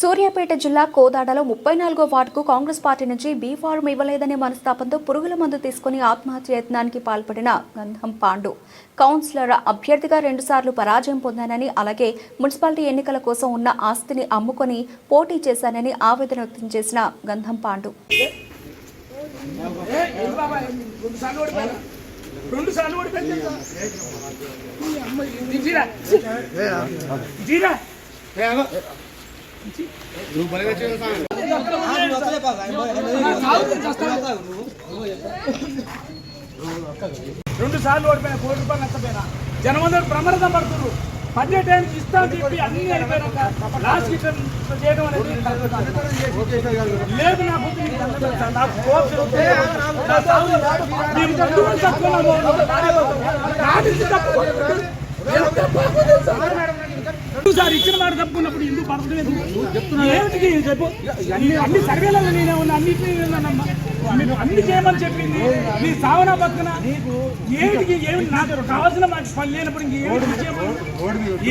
సూర్యాపేట జిల్లా కోదాడలో ముప్పై నాలుగో వార్డుకు కాంగ్రెస్ పార్టీ నుంచి బీ ఫారం ఇవ్వలేదనే మనస్తాపంతో పురుగుల మందు తీసుకుని ఆత్మహత్య యత్నానికి పాల్పడిన గంధం పాండు కౌన్సిలర్ అభ్యర్థిగా రెండుసార్లు పరాజయం పొందానని అలాగే మున్సిపాలిటీ ఎన్నికల కోసం ఉన్న ఆస్తిని అమ్ముకొని పోటీ చేశానని ఆవేదన వ్యక్తం చేసిన గంధం పాండు జీరా రెండు సార్లు ఓడిపోయిన కోటి రూపాయలు నష్టపోయినా. జనమందరూ ప్రమాదం పడుతున్నారు. పడ్డే టైంకి ఇస్తామని చెప్పి అన్ని అయిపోయినాక లాస్ట్ ఇట్లా చేయడం అనేది లేదు నా నాకు కోపం వస్తే సార్ ఇచ్చిన మాట తప్పుకున్నప్పుడు ఎందుకు పడతలేదు? ఏమిటికి చెప్పు. అన్ని సర్వేలలో నేనే ఉన్నా అన్నింటినీ ఉన్నానమ్మా. మీరు అన్ని చేయమని చెప్పింది. నీ సావన పక్కన ఏమిటికి ఏమి నాకు కావాల్సిన మాకు పని లేనప్పుడు ఇంకేమిటి చేయమని